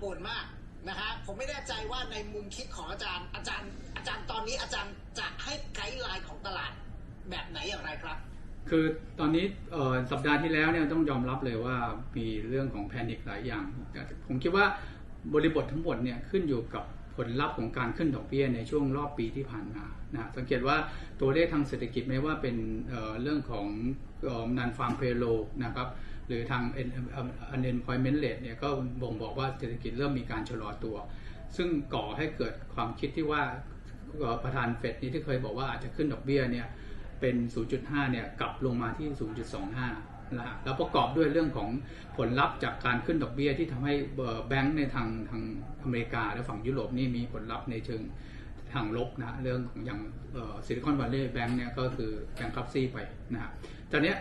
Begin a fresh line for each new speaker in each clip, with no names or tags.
ปรวนมากนะฮะผมไม่แน่ใจว่าในมุมคิดของอาจารย์ อาจารย์ อาจารย์ตอนนี้อาจารย์จะให้ไกด์ไลน์ของตลาดแบบไหนอย่างไรครับ
คือตอนนี้สัปดาห์ที่แล้วเนี่ยต้องยอมรับเลยว่ามีเรื่องของแพนิคหลายอย่างแต่ผมคิดว่าบริบททั้งหมดเนี่ยขึ้นอยู่กับผลลัพธ์ของการขึ้นดอกเบี้ยในช่วงรอบปีที่ผ่านมานะสังเกตว่าตัวเลขทางเศรษฐกิจไม่ว่าเป็นเเรื่องของนันฟาร์มเพโลนะครับ หรือทาง unemployment rate เนี่ยก็บ่งบอกว่าเศรษฐกิจเริ่มมีการชะลอตัว ซึ่งก่อให้เกิดความคิดที่ว่าประธานเฟดนี้ที่เคยบอกว่าอาจจะขึ้นดอกเบี้ยเนี่ยเป็น 0.5 เนี่ยกลับลงมาที่ 0.25 นะฮะแล้วประกอบด้วยเรื่องของผลลัพธ์จากการขึ้นดอกเบี้ยที่ทำให้แบงก์ในทางทางอเมริกาและฝั่งยุโรปนี่มีผลลัพธ์ในเชิงทางลบนะเรื่องของอย่างซิลิคอนวัลเลย์แบงก์เนี่ยก็คือแบงค์คับซี่ไปนะฮะตอนนี้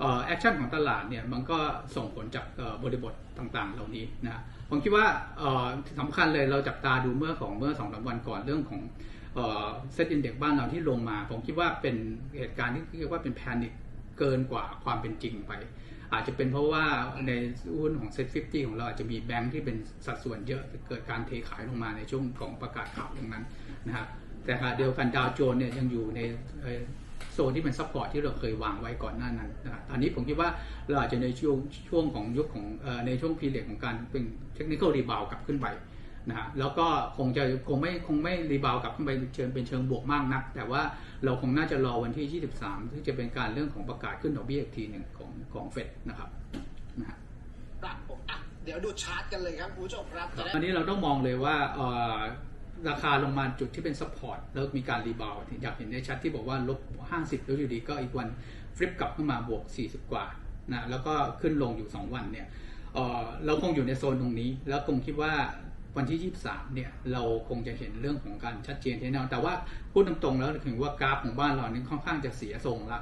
แอคชั่นของตลาดเนี่ยมันก็ส่งผลจากเอ่อบริบทต่างๆ เหล่านี้นะผมคิดว่าเอ่อสำคัญเลยเราจับตาดูเมื่อของเมื่อสองสามวันก่อนเรื่องของเซตอินเด็กบ้านเราที่ลงมา ผมคิดว่าเป็นเหตุการณ์ที่เรียกว่าเป็นแพนิคเกินกว่าความเป็นจริงไป อาจจะเป็นเพราะว่าในหุ้นของเซ็ตฟิฟตี้ของเราอาจจะมีแบงค์ที่เป็นสัดส่วนเยอะเกิดการเทขายลงมาในช่วงของประกาศข่าวตรงนั้นนะฮะแต่ขณะเดียวกันดาวโจนส์เนี่ยยังอยู่ใน โซนที่เป็นซัพพอร์ตที่เราเคยวางไว้ก่อนหน้านั้นนะฮะตอนนี้ผมคิดว่าเราอาจจะในช่วงช่วงของยุคของเอ่อในช่วงพีเรียดของการเป็นเทคนิคอลรีบาวกลับขึ้นไปนะฮะแล้วก็คงจะคงไม่คงไม่รีบาวกลับขึ้นไปเชิงเป็นเชิงบวกมากนัก แต่ว่าเราคงน่าจะรอวันที่ 23ที่จะเป็นการเรื่องของประกาศขึ้นดอกเบี้ยอีกทีหนึ่งของของเฟดนะครับนะฮะ
ครับผมอะเดี๋ยวดูชาร์ตกันเลยครับคุณผู้ชมครับจะได้
อันนี้เราต้องมองเลยว่าเอ่อ ราคาลงมาจุดที่เป็นซัพพอร์ตแล้วมีการรีบาวอยากเห็นได้ชัดที่บอกว่าลบ 50 แล้วอยู่ดีก็อีกวันฟลิปกลับขึ้นมาบวก 40 กว่านะแล้วก็ขึ้นลงอยู่ 2 วันเนี่ยเเราคงอยู่ในโซนตรงนี้ แล้วคงคิดว่าวันที่ 23 เนี่ย เราคงจะเห็นเรื่องของการชัดเจนแน่นอนแต่ว่าพูดตรงๆแล้วถึงว่ากราฟของบ้านเรานี่ค่อนข้างจะเสียทรงละ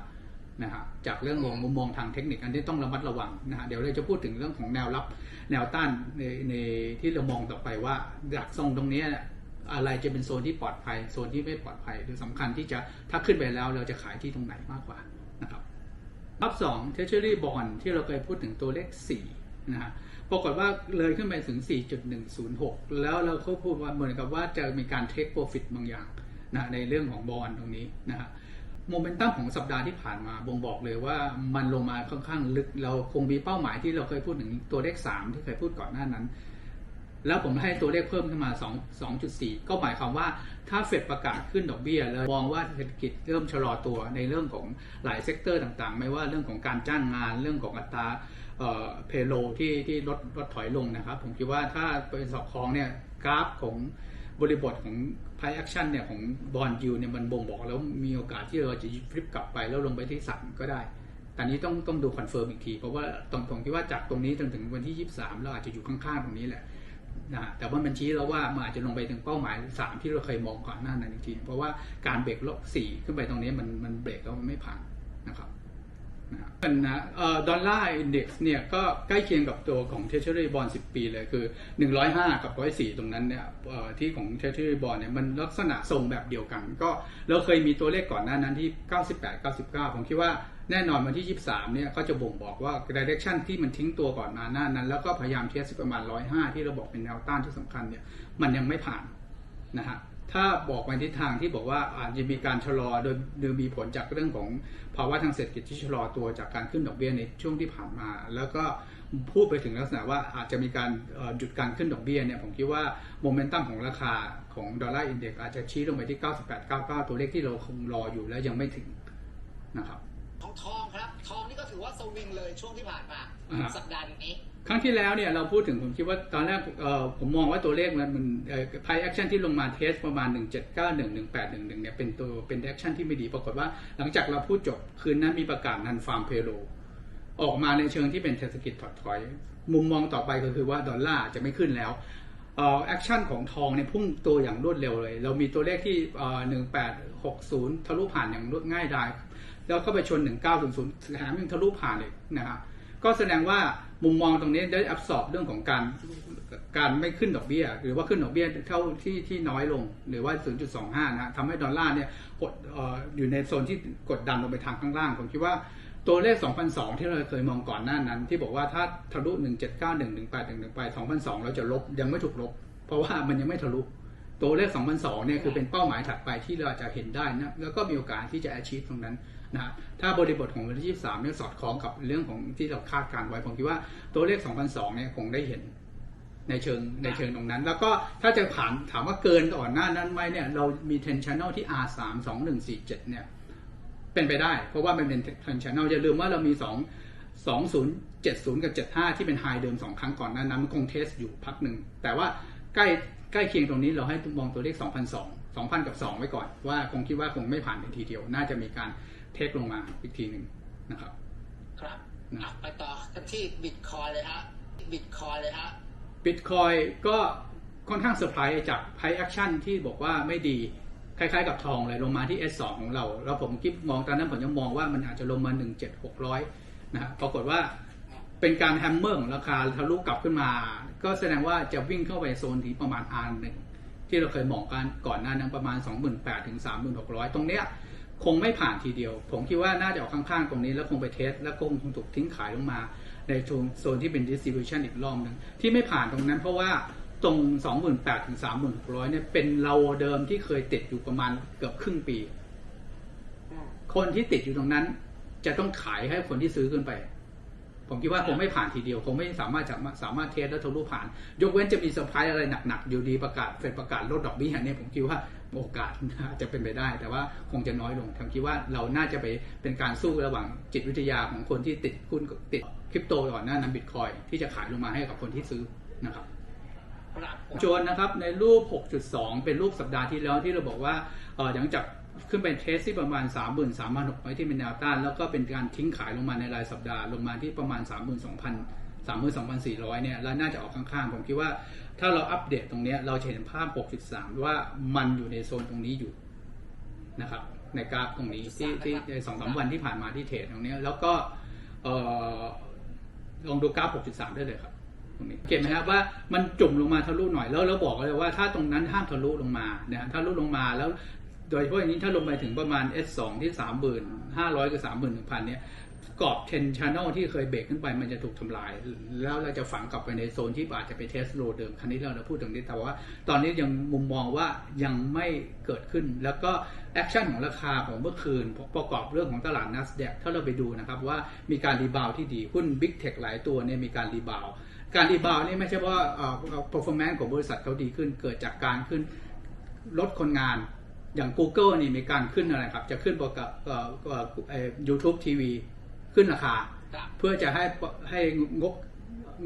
นะฮะจากเรื่องของมุมมองทางเทคนิคอันนี้ต้องระมัดระวังนะฮะเดี๋ยวเราจะพูดถึงเรื่องของแนวรับแนวต้านในในที่เรามองต่อไปว่าดักทรงตรงนี้ อะไรจะเป็นโซนที่ปลอดภัย โซนที่ไม่ปลอดภัยหรือสำคัญที่จะถ้าขึ้นไปแล้วเราจะขายที่ตรงไหนมากกว่านะครับรับสอง Treasury Bond ที่เราเคยพูดถึงตัวเลข4นะฮะปรากฏว่าเลยขึ้นไปถึง 4.106 แล้วเราเขาพูดว่าเหมือนกับว่าจะมีการ take profit บางอย่างนะในเรื่องของบอลตรงนี้นะฮะโมเมนตัมของสัปดาห์ที่ผ่านมาบ่งบอกเลยว่ามันลงมาค่อนข้างลึกเราคงมีเป้าหมายที่เราเคยพูดถึงตัวเลข 3 ที่เคยพูดก่อนหน้านั้น แล้วผมให้ตัวเลขเพิ่มขึ้นมา 2 2.4 ก็หมายความว่าถ้าเฟดประกาศขึ้นดอกเบี้ย แล้วมองว่าเศรษฐกิจเริ่มชะลอตัวในเรื่องของหลายเซกเตอร์ต่างๆ ไม่ว่าเรื่องของการจ้างงานเรื่องของอัตราเพโลที่ที่ลดลดถอยลงนะครับ ผมคิดว่าถ้าเป็นสอบคล้องเนี่ยกราฟของบริบทของ price action เนี่ยของบอลยูเนี่ยมันบ่งบอกแล้วมีโอกาสที่เราจะฟลิปกลับไปแล้วลงไปที่สามก็ได้แต่นี้ต้องต้องดูคอนเฟิร์มอีกที เพราะว่าตรงตรงที่ว่าจากตรงนี้จนถึงวันที่ 23 เราอาจจะอยู่ข้างๆตรงนี้แหละ นะแต่ว่ามันชี้แล้วว่ามันอาจจะลงไปถึงเป้าหมาย 3 ที่เราเคยมองก่อนหน้านั้นอีกทีเพราะว่าการเบรกลบ4ขึ้นไปตรงนี้มันมันเบรกแล้วมันไม่ผ่านนะครับนะครับนะดอลลาร์อินเด็กซ์เนี่ยก็ใกล้เคียงกับตัวของ Treasury Bond 10 ปีเลยคือ 105 กับ 104 ตรงนั้นเนี่ยที่ของ Treasury Bond เนี่ยมันลักษณะทรงแบบเดียวกัน ก็เราเคยมีตัวเลขก่อนหน้านั้นที่ 98 99 ผมคิดว่า แน่นอนวันที่ 23 เนี่ยก็จะบ่งบอกว่า direction ที่มันทิ้งตัวก่อนมาหน้านั้น แล้วก็พยายามเทสประมาณ 105 ที่เราบอกเป็นแนวต้านที่สำคัญเนี่ยมันยังไม่ผ่านนะฮะถ้าบอกไปทิศทางที่บอกว่าอาจจะมีการชะลอโดยโดยมีผลจากเรื่องของภาวะทางเศรษฐกิจที่ชะลอตัวจากการขึ้นดอกเบี้ยในช่วงที่ผ่านมา แล้วก็พูดไปถึงลักษณะว่าอาจจะมีการหยุดการขึ้นดอกเบี้ยเนี่ยผมคิดว่าโมเมนตัมของราคาของดอลลาร์อินเด็กซ์อาจจะชี้ลงไปที่ 98 99 ตัวเลขที่เราคงรออยู่และยังไม่ถึงนะครับ
ของทองครับ ทองนี่ก็ถือว่าสวิงเลยช่วงที่ผ่านมา
อ่า
สัปดาห์นี้
ครั้งที่แล้วเนี่ยเราพูดถึงผมคิดว่าตอนแรกเอ่อผมมองว่าตัวเลขมันมันไพแอคชั่นที่ลงมาเทสประมาณ 1791 1811เนี่ยเป็นตัวเป็นแอคชั่นที่ไม่ดีปรากฏว่าหลังจากเราพูดจบคืนนั้นมีประกาศนันฟาร์มเพโลออกมาในเชิงที่เป็นเศรษฐกิจถดถอย มุมมองต่อไปก็คือว่าดอลลาร์จะไม่ขึ้นแล้วเอ่อแอคชั่นของทองเนี่ยพุ่งตัวอย่างรวดเร็วเลย เรามีตัวเลขที่เอ่อ1860 ทะลุผ่านอย่างรวดง่ายดาย แล้วก็ไปชน 1900แถมยังทะลุผ่านเลยนะครับก็แสดงว่ามุมมองตรงนี้ได้อับสอบเรื่องของการการไม่ขึ้นดอกเบี้ย หรือว่าขึ้นดอกเบี้ยเท่าที่ที่น้อยลง หรือว่า 0.25 นะทำให้ดอลลาร์เนี่ยกดเอ่ออยู่ในโซนที่กดดันลงไปทางข้างล่าง ผมคิดว่าตัวเลข 2002 ที่เราเคยมองก่อนหน้านั้น ที่บอกว่าถ้าทะลุ 1791 1811 ไป2002 เราจะลบยังไม่ถูกลบ เพราะว่ามันยังไม่ทะลุตัวเลข 2002 เนี่ยคือเป็นเป้าหมายถัดไปที่เราจะเห็นได้นะแล้วก็มีโอกาสที่จะ achieve ตรงนั้น นะถ้าบริบทของวันที่ 23เนี่ยสอดคล้องกับเรื่องของที่เราคาดการณ์ไว้ ผมคิดว่าตัวเลข 2002เนี่ยคงได้เห็นในเชิงในเชิงตรงนั้น แล้วก็ถ้าจะผ่านถามว่าเกินก่อนหน้านั้นไหมเนี่ยเรามี 10 channel ที่ R3 2147เนี่ยเป็นไปได้ เพราะว่ามันเป็น 10 channel อย่าลืมว่าเรามี 2 2070 กับ 75 ที่เป็นไฮเดิม 2 ครั้งก่อนหน้านั้นมันคงเทสอยู่พักหนึ่ง แต่ว่าใกล้ใกล้เคียงตรงนี้เราให้มองตัวเลข 2002 2,000 กับ 2 ไว้ก่อน ว่าคงคิดว่าคงไม่ผ่านในทีเดียว น่าจะมีการ เทคลงมาอีกทีหนึ่งนะครับ
ครับ
นะ
อะไปต่อกันที่บิตคอยเลยฮะบิตคอยเลยฮะ
บิตคอยก็ค่อนข้างเซอร์ไพรส์จากไพแอคชั่นที่บอกว่าไม่ดีคล้ายๆกับทองเลยลงมาที่ S2 ของเรา แล้วผมคิดมองตอนนั้นผมยังมองว่ามันอาจจะลงมา 17600 นะฮะปรากฏว่าเป็นการแฮมเมอร์ของราคาทะลุกลับขึ้นมา ก็แสดงว่าจะวิ่งเข้าไปโซนที่ประมาณ R1 ที่เราเคยมองกันก่อนหน้านั้นประมาณ 28,000ถึง36,000 ตรงเนี้ย คงไม่ผ่านทีเดียว ผมคิดว่าน่าจะออกข้างๆตรงนี้แล้วคงไปเทส แล้วคงคงถูกทิ้งขายลงมา ในโซนที่เป็น distribution อีกรอบหนึ่งที่ไม่ผ่านตรงนั้นเพราะว่าตรง 28,000ถึง3,600เนี่ยเป็นเราเดิมที่เคยติดอยู่ประมาณเกือบครึ่งปี คนที่ติดอยู่ตรงนั้น จะต้องขายให้คนที่ซื้อขึ้นไป ผมคิดว่าคงไม่ผ่านทีเดียว คงไม่สามารถจะสามารถเทสแล้วทะลุผ่าน ยกเว้นจะมีเซอร์ไพรส์อะไรหนักๆ อยู่ดีประกาศเฟดประกาศลดดอกเบี้ยเนี่ยผมคิดว่าโอกาสอาจจะเป็นไปได้ แต่ว่าคงจะน้อยลงผมคิดว่าเราน่าจะไปเป็นการสู้ระหว่างจิตวิทยาของคนที่ติดหุ้นติดคริปโตก่อนหน้านั้นบิตคอยที่จะขายลงมาให้กับคนที่ซื้อนะครับ
ครับผม
โจนนะครับในรูป 6.2 เป็นรูปสัปดาห์ที่แล้วที่เราบอกว่าเออหลังจาก ขึ้นไปเทสที่ประมาณ 33,600ที่เป็นแนวต้าน แล้วก็เป็นการทิ้งขายลงมาในรายสัปดาห์ลงมาที่ประมาณ 32,000 32,400 เนี่ย แล้วน่าจะออกข้างๆ ผมคิดว่าถ้าเราอัปเดตตรงเนี้ยเราจะเห็นภาพ 6.3 ว่ามันอยู่ในโซนตรงนี้อยู่นะครับ ในกราฟตรงนี้ที่ที่ในสองสามวันที่ผ่านมาที่เทรดตรงเนี้ยแล้วก็เอ่อลองดูกราฟ 6.3 ได้เลยครับตรงนี้เก็บไหมครับว่ามันจุ่มลงมาทะลุหน่อยแล้วแล้วบอกเลยว่าถ้าตรงนั้นห้ามทะลุลงมาเนี่ยทะลุลงมาแล้ว โดยเฉพาะอย่างนี้ถ้าลงไปถึงประมาณ S2 ที่3,500กับ31,000เนี่ยกรอบ 10 channel ที่เคยเบรกขึ้นไปมันจะถูกทำลาย แล้วเราจะฝังกลับไปในโซนที่อาจจะไปเทสโลเดิมครั้นี้เราจะพูดถึงนี้แต่ว่า ตอนนี้ยังมุมมองว่ายังไม่เกิดขึ้น แล้วก็แอคชั่นของราคาของเมื่อคืน ประกอบเรื่องของตลาด NASDAQ ถ้าเราไปดูนะครับว่ามีการรีบาวที่ดีหุ้น Big Tech หลายตัวเนี่ยมีการรีบาวการรีบาวนี่ไม่ใช่ว่าเอ่อ performance ของบริษัทเขาดีขึ้น เกิดจากการขึ้นลดคนงาน อย่าง Google นี่มีการขึ้นอะไรครับ จะขึ้นประกับเอ่อเอ่อเอ่อ YouTube TV ขึ้นราคา เพื่อจะให้ให้งบ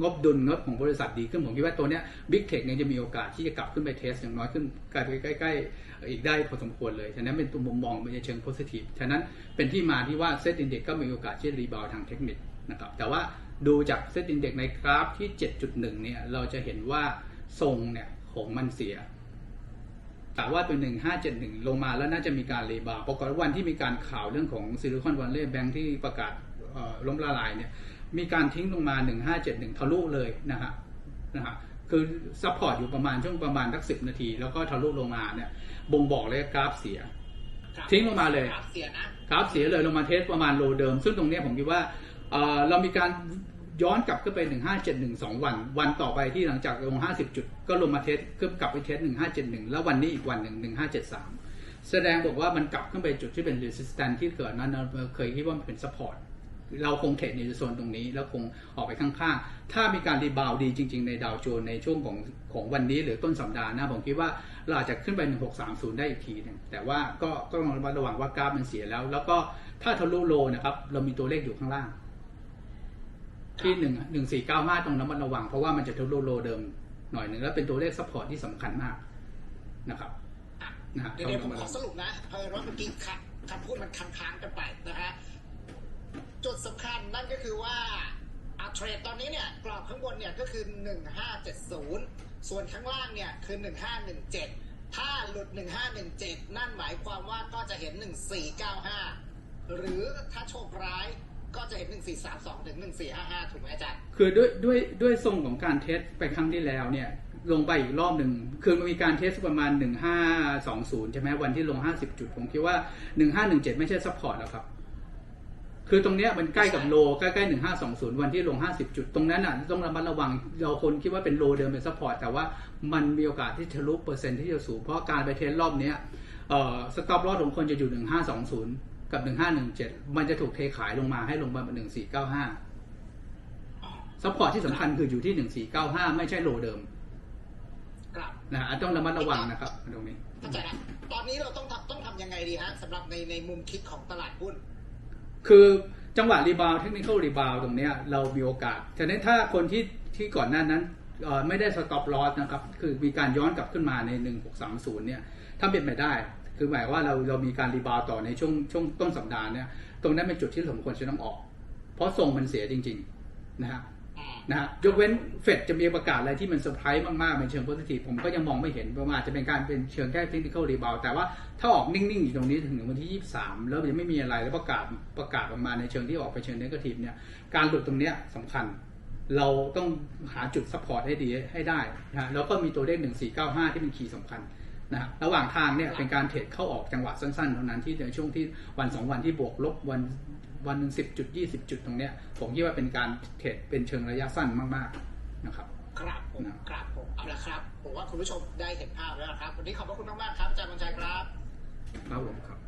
งบดุลงบของบริษัทดีขึ้น ผมคิดว่าตัวเนี้ย Big Tech เนี่ยจะมีโอกาสที่จะกลับขึ้นไปเทส อย่างน้อยขึ้นกลายไปใกล้ๆ อีกได้พอสมควรเลย ฉะนั้นเป็นตัวมุมมองในเชิงโพซิทีฟฉะนั้นเป็นที่มาที่ว่าเซตอินเด็กก็มีโอกาสที่จะรีบาวทางเทคนิคนะครับแต่ว่าดูจากเซตอินเด็กในกราฟที่ 7.1 เนี่ยเราจะเห็นว่าทรงเนี่ยของมันเสีย แต่ว่าเป็น1571ลงมาแล้วน่าจะมีการรีบาวด์ปรากฏว่าวันที่มีการข่าวเรื่องของซิลิคอนวัลเลย์แบงค์ที่ประกาศเอ่อล้มละลายเนี่ยมีการทิ้งลงมา 1571 ทะลุเลยนะฮะนะฮะคือซัพพอร์ตอยู่ประมาณช่วงประมาณสักสินาที แล้วก็ทะลุลงมาเนี่ยบ่งบอกเลยกราฟเสีย
ครับ
ทิ้งลงมาเลย
ครับเสียนะ
กราฟเสียเลยลงมาเทสประมาณโลเดิม ซึ่งตรงเนี้ยผมคิดว่าเอ่อเรามีการ ย้อนกลับขึ้นไป 1571 2 วัน วันต่อไปที่หลังจากลง 50 จุด ก็ลงมาเทสขึ้นกลับไปเทส 1571 แล้ววันนี้อีกวันหนึ่ง 1573 แสดงบอกว่ามันกลับขึ้นไปจุดที่เป็น resistance ที่เกิดนั้นเราเคยคิดว่ามันเป็น support เราคงเทรดในโซนตรงนี้ แล้วคงออกไปข้างๆ ถ้ามีการรีบาวดีจริง ๆ ในดาวโจนในช่วงของของวันนี้หรือต้นสัปดาห์น้าผมคิดว่าเราอาจจะขึ้นไป 1630 ได้อีกทีนึงแต่ว่าก็ก็ต้องระมัดระวังว่ากราฟมันเสียแล้ว แล้วก็ถ้าทะลุโลนะครับเรามีตัวเลขอยู่ข้างล่าง ที่หนึ่งหนึ่งสี่เก้าห้าตรงนั้นมันระวัง เพราะว่ามันจะทะลุโลเดิมหน่อยหนึ่งแล้วเป็นตัวเลขซัพพอร์ตที่สำคัญมากนะครับนะ
เดี๋ยวผมขอสรุปนะเพราะว่าเมื่อกี้คำพูดมันค้างๆกันไปนะฮะจุดสำคัญนั่นก็คือว่าอาเทรดตอนนี้เนี่ยกรอบข้างบนเนี่ยก็คือ 1570 ส่วนข้างล่างเนี่ยคือ 1517 ถ้าหลุด 1517 นั่นหมายความว่าก็จะเห็น 1495 หรือถ้าโชคร้าย ก็จะเห็นหนึ่งสี่สามสองถึงหนึ่งสี่ห้าห้าถูกไหมอาจารย์
คือด้วยด้วยด้วยทรงของการเทสไปครั้งที่แล้วเนี่ยลงไปอีกรอบหนึ่งคือมันมีการเทสประมาณหนึ่งห้าสองศูนย์ใช่ไหมวันที่ลงห้าสิบจุด ผมคิดว่าหนึ่งห้าหนึ่งเจ็ดไม่ใช่ซัพพอร์ตแล้วครับ คือตรงเนี้ยมันใกล้กับโลใกล้ศูนย์วันที่ลงห้าสิบจุด ตรงนั้นอะต้องระมัดระวังเราคนคิดว่าเป็นโลเดิมเป็นซัพพอร์ตแต่ว่ามันมีโอกาสที่ทะลุเปอร์เซ็นต์ที่จะสูงเพราะการไปเทสรอบเนี้ยสต็อปลอสของคนจะอยู่ 1520 กับหนึ่งห้าหนึ่งเจ็ดมันจะถูกเทขายลงมาให้ลงมาเป็นหนึ่งสี่เก้าห้าซัพพอร์ตที่สำคัญคืออยู่ที่หนึ่งสี่เก้าห้าไม่ใช่โลเดิม
ครับ
นะฮะต้องระมัดระวังนะครับตรงนี้
เข้าใจนะตอนนี้เราต้องทำต้องทำยังไงดีฮะสำหรับในในมุมคิดของตลาดหุ้น
คือจังหวะรีบาวเทคนิคอลรีบาวตรงเนี้ยเรามีโอกาสฉะนั้นถ้าคนที่ที่ก่อนหน้านั้นเอ่อไม่ได้สต็อปลอสนะครับ คือมีการย้อนกลับขึ้นมาใน 1630 เนี่ยถ้าเป็นไปได้ คือหมายว่าเราเรามีการรีบาวต่อในช่วงช่วงต้นสัปดาห์เนี่ยตรงนั้นเป็นจุดที่สมควรจะต้องออก เพราะทรงมันเสียจริง ๆ นะฮะ
อ่า
นะฮะยกเว้นเฟดจะมีประกาศอะไรที่มันเซอร์ไพรส์มากๆในเชิงโพซิทีฟผมก็ยังมองไม่เห็นประมาณจะเป็นการเป็นเชิงแค่เทคนิคอลรีบาวแต่ว่าถ้าออกนิ่ง ๆ อยู่ตรงนี้ถึงวันที่ 23 แล้วยังไม่มีอะไรแล้วประกาศประกาศออกมาในเชิงที่ออกไปเชิงเนกาทีฟเนี่ยการหลุดตรงเนี้ยสำคัญ เราต้องหาจุดซัพพอร์ตให้ดีให้ได้นะฮะแล้วก็มีตัวเลข 1495 ที่เป็นคีย์สำคัญ นะฮะระหว่างทางเนี่ยเป็นการเทรดเข้าออกจังหวะสั้นๆเท่านั้นที่ในช่วงที่วันสองวันที่บวกลบวันวันหนึ่งสิบจุดยี่สิบจุดตรงเนี้ยผมคิดว่าเป็นการเทรดเป็นเชิงระยะสั้นมากๆนะครับ
ครับผม
นะ
ครับผมเอาละครับผมว่าคุณผู้ชมได้เห็นภาพแล้วนะครับวันนี้ขอบพระคุณมากๆครับอาจารย์บัญชัยครับ
ครับผมครับ